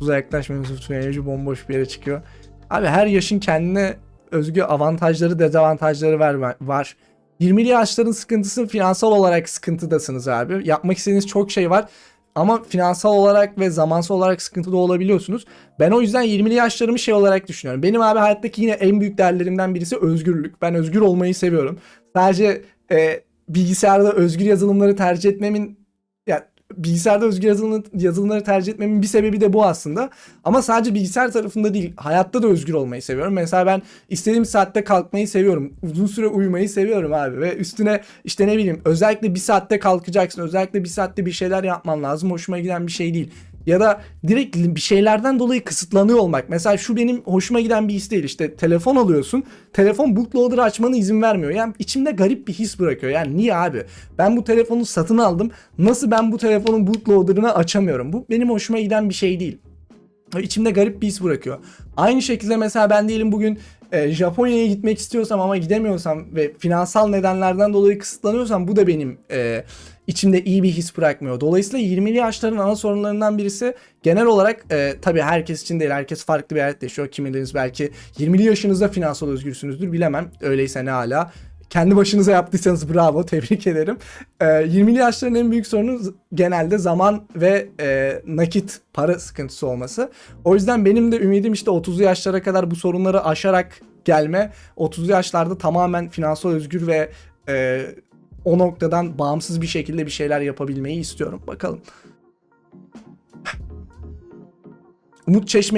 30'a yaklaşmıyor Yusuf Tüneyeci bomboş bir yere çıkıyor. Abi her yaşın kendine özgü avantajları dezavantajları var. var. 20'li yaşların sıkıntısı finansal olarak sıkıntıdasınız abi. Yapmak istediğiniz çok şey var. Ama finansal olarak ve zamansal olarak sıkıntıda olabiliyorsunuz. Ben o yüzden 20'li yaşlarımı şey olarak düşünüyorum. Benim abi hayattaki yine en büyük değerlerimden birisi özgürlük. Ben özgür olmayı seviyorum. Sadece e, bilgisayarda özgür yazılımları tercih etmemin bilgisayarda özgür yazılım, yazılımları tercih etmemin bir sebebi de bu aslında. Ama sadece bilgisayar tarafında değil, hayatta da özgür olmayı seviyorum. Mesela ben istediğim saatte kalkmayı seviyorum. Uzun süre uyumayı seviyorum abi. Ve üstüne işte ne bileyim özellikle bir saatte kalkacaksın. Özellikle bir saatte bir şeyler yapman lazım. Hoşuma giden bir şey değil. Ya da direkt bir şeylerden dolayı kısıtlanıyor olmak. Mesela şu benim hoşuma giden bir his değil. İşte telefon alıyorsun. Telefon bootloader'ı açmana izin vermiyor. Yani içimde garip bir his bırakıyor. Yani niye abi? Ben bu telefonu satın aldım. Nasıl ben bu telefonun bootloader'ını açamıyorum? Bu benim hoşuma giden bir şey değil. İçimde garip bir his bırakıyor. Aynı şekilde mesela ben diyelim bugün e, Japonya'ya gitmek istiyorsam ama gidemiyorsam ve finansal nedenlerden dolayı kısıtlanıyorsam bu da benim e, içimde iyi bir his bırakmıyor. Dolayısıyla 20'li yaşların ana sorunlarından birisi genel olarak e, tabii herkes için değil herkes farklı bir hayat yaşıyor. Kimileriniz belki 20'li yaşınızda finansal özgürsünüzdür bilemem. Öyleyse ne hala kendi başınıza yaptıysanız bravo tebrik ederim. Ee, 20'li yaşların en büyük sorunu genelde zaman ve e, nakit para sıkıntısı olması. O yüzden benim de ümidim işte 30'lu yaşlara kadar bu sorunları aşarak gelme. 30'lu yaşlarda tamamen finansal özgür ve e, o noktadan bağımsız bir şekilde bir şeyler yapabilmeyi istiyorum. Bakalım. Umut Çeşme